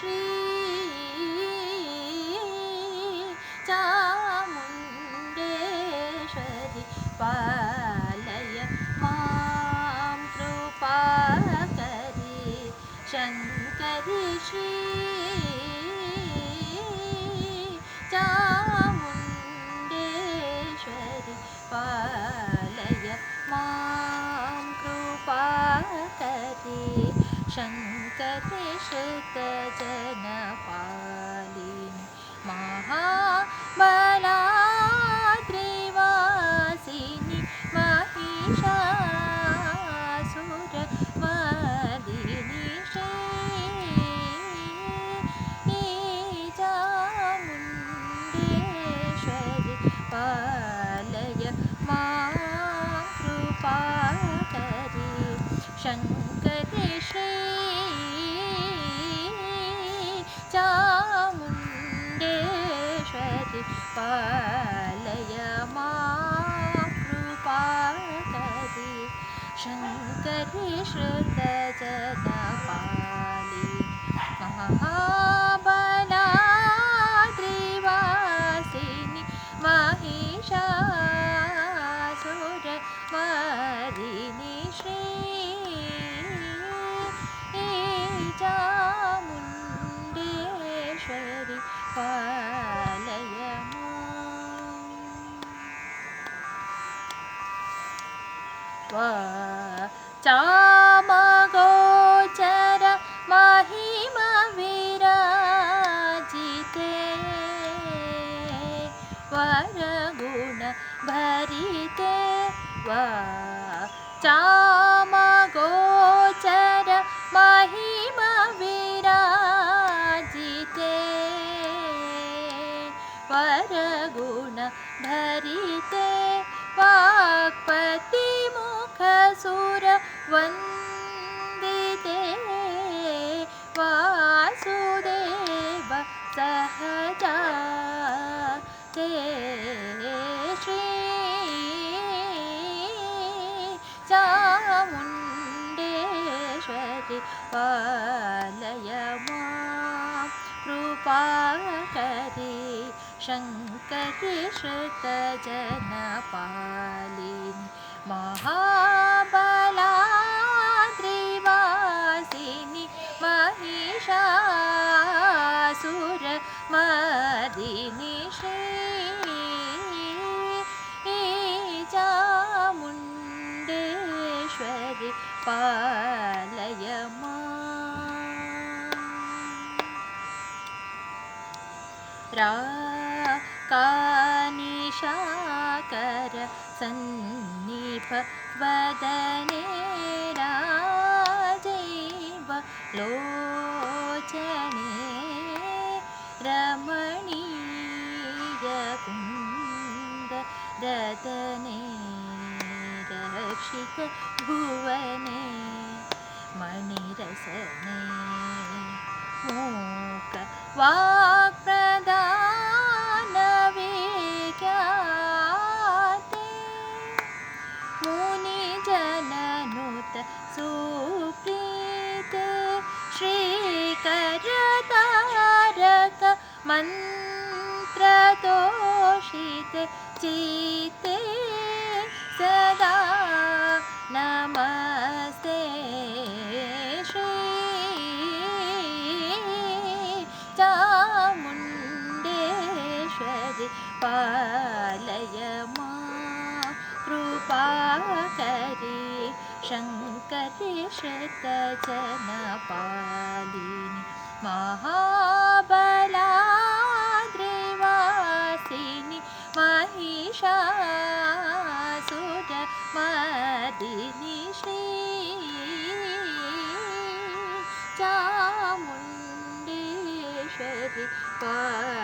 श्री चामुण्डेश्वरि पालय मां कृपाकरि। शङ्करि श्री चामुण्डेश्वरि पालय मां कृपाकरि। शङ्करि श्रुतजनपालिनि पालय मां कृपाकरि शङ्करि श्रुतजनपालिनि महाबलाद्रिवासिनि माम् चामगोचर महिमविराजिते वरगुण भरिते वा चामगोचर महिमविराजिते वरगुण वन्दिते वासुदेव सहजा। ते श्री चामुण्डेश्वरि पालय मां। कृपाकरि शङ्करि श्रुतजनपालिनि महाबलाद्रिवासिनि महिषासुरमर्दिनि श्री चामुण्डेश्वरि पालय माम् राकानिशाकर सन्निभ वदने राजैव लोचने रमणीयकुन्द रदने रक्षित भुवने मणिरसने मूक वाक्प्रदानविख्याते सुप्रीते श्रीकरतारक मन्त्रतोषित चित्ते सदा नमस्ते श्री चामुण्डेश्वरि पालय मां कृपाकरि शङ्करि श्रुतजनपालिनि महाबलाद्रिवासिनि महिषासुरमर्दिनि श्री चामुण्डेश्वरि पालय